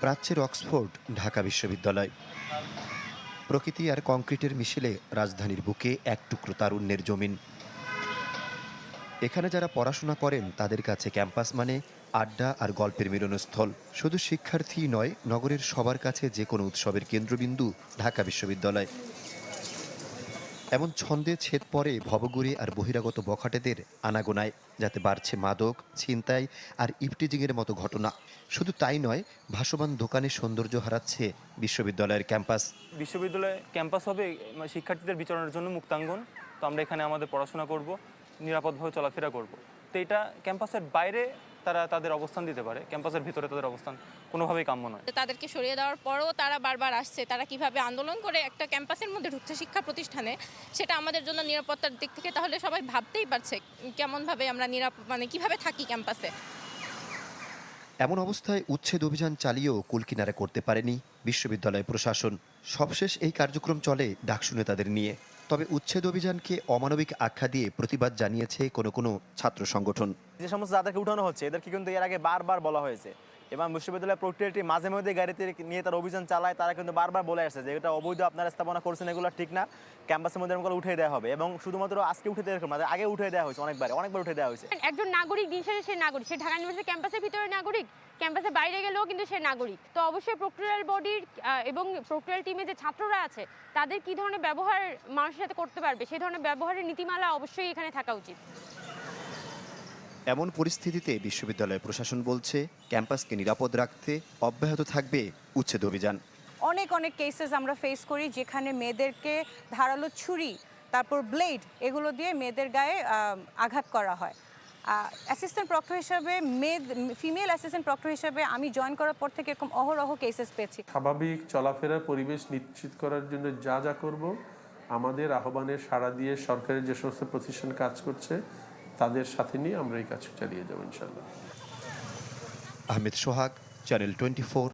প্রাচ্যের অক্সফোর্ড, ঢাকা বিশ্ববিদ্যালয়। প্রকৃতি আর কংক্রিটের মিশেলে রাজধানীর বুকে এক টুকরো তারুণ্যের জমিন। এখানে যারা পড়াশোনা করেন, তাদের কাছে ক্যাম্পাস মানে আড্ডা আর গল্পের মিলনস্থল। শুধু শিক্ষার্থী নয়, নগরের সবার কাছে যে কোনো উৎসবের কেন্দ্রবিন্দু ঢাকা বিশ্ববিদ্যালয়। এমন ছন্দে ছেদ পড়ে ভবগুড়ি আর বহিরাগত বখাটেদের আনাগোনায়, যাতে বাড়ছে মাদক, ছিনতাই আর ইফটিজিংয়ের মতো ঘটনা। শুধু তাই নয়, ভাসমান দোকানে সৌন্দর্য হারাচ্ছে বিশ্ববিদ্যালয়ের ক্যাম্পাস। বিশ্ববিদ্যালয়ে ক্যাম্পাস হবে শিক্ষার্থীদের বিচরণের জন্য মুক্তাঙ্গন। তো আমরা এখানে আমাদের পড়াশোনা করব, নিরাপদভাবে চলাফেরা করব। তো এটা ক্যাম্পাসের বাইরে তারা তাদের অবস্থান দিতে পারে ক্যাম্পাসের ভিতরে তাদের অবস্থান কোনোভাবেই কাম্য নয়। তাদেরকে সরিয়ে দেওয়ার পরও তারা বারবার আসছে তারা কীভাবে আন্দোলন করে একটা ক্যাম্পাসের মধ্যে ঢুকছে শিক্ষা প্রতিষ্ঠানে সেটা আমাদের জন্য নিরাপত্তার দিক থেকে তাহলে সবাই ভাবতেই পারছে কেমনভাবে আমরা নিরাপ মানে কীভাবে থাকি ক্যাম্পাসে। এমন অবস্থায় উচ্ছেদ অভিযান চালিয়েও কুলকিনারা করতে পারেনি বিশ্ববিদ্যালয় প্রশাসন। সবশেষ এই কার্যক্রম চলে ডাকসু নেতাদের নিয়ে। তবে উচ্ছেদ অভিযানকে অমানবিক আখ্যা দিয়ে প্রতিবাদ জানিয়েছে কোনো কোনো ছাত্র সংগঠন। যে সমস্ত যাদেরকে উঠানো হচ্ছে, এদেরকে কিন্তু এর আগে বারবার বলা হয়েছে। এবং বিশ্ববিদ্যালয় প্রক্রিয়াটি মাঝে মধ্যে গাড়িতে নিয়ে তার অভিযান চালায়, তারা কিন্তু বারবার বলে আসছে যে এটা অবৈধ, আপনারা স্থাপনা করছেন, এগুলো ঠিক না। ক্যাম্পাসের মধ্যে এরকম উঠে দেওয়া হবে এবং শুধুমাত্র আজকে উঠে দেওয়া এরকম আগে উঠে দেওয়া হয়েছে অনেকবার অনেকবার উঠে দেওয়া হয়েছে। একজন নাগরিক, দিন সে নাগরিক, সে ঢাকা ইউনিভার্সিটি ক্যাম্পাসের ভিতরে নাগরিক, ক্যাম্পাসের বাইরে গেলেও কিন্তু সে নাগরিক। তো অবশ্যই প্রক্রিয়াল বডির এবং প্রক্রিয়াল টিমে যে ছাত্ররা আছে, তাদের কি ধরনের ব্যবহার মানুষের সাথে করতে পারবে? সেই ধরনের ব্যবহারের নীতিমালা অবশ্যই এখানে থাকা উচিত। এমন পরিস্থিতিতে বিশ্ববিদ্যালয় প্রশাসন বলছে ক্যাম্পাসকে নিরাপদ রাখতে অব্যাহত থাকবে উচ্ছেদ অভিযান। অনেক অনেক কেসেস আমরা ফেস করি যেখানে মেয়েদেরকে ধারালো ছুরি তারপর ব্লেড এগুলো দিয়ে মেয়েদের গায়ে আঘাত করা হয়। অ্যাসিস্ট্যান্ট প্রক্টর হিসাবে মেয়ে ফিমেল অ্যাসিস্ট্যান্ট প্রক্টর হিসাবে আমি জয়েন করার পর থেকে এরকম অহরহ কেসেস পেয়েছি। স্বাভাবিক চলাফেরার পরিবেশ নিশ্চিত করার জন্য যা যা করব আমাদের আহ্বানে সাড়া দিয়ে সরকারের যে সমস্ত প্রতিষ্ঠান কাজ করছে তাদের সাথে নিয়ে আমরা এই কাজ চালিয়ে যাব ইনশাল্লাহ আহমেদ সোহাগ চ্যানেল টোয়েন্টি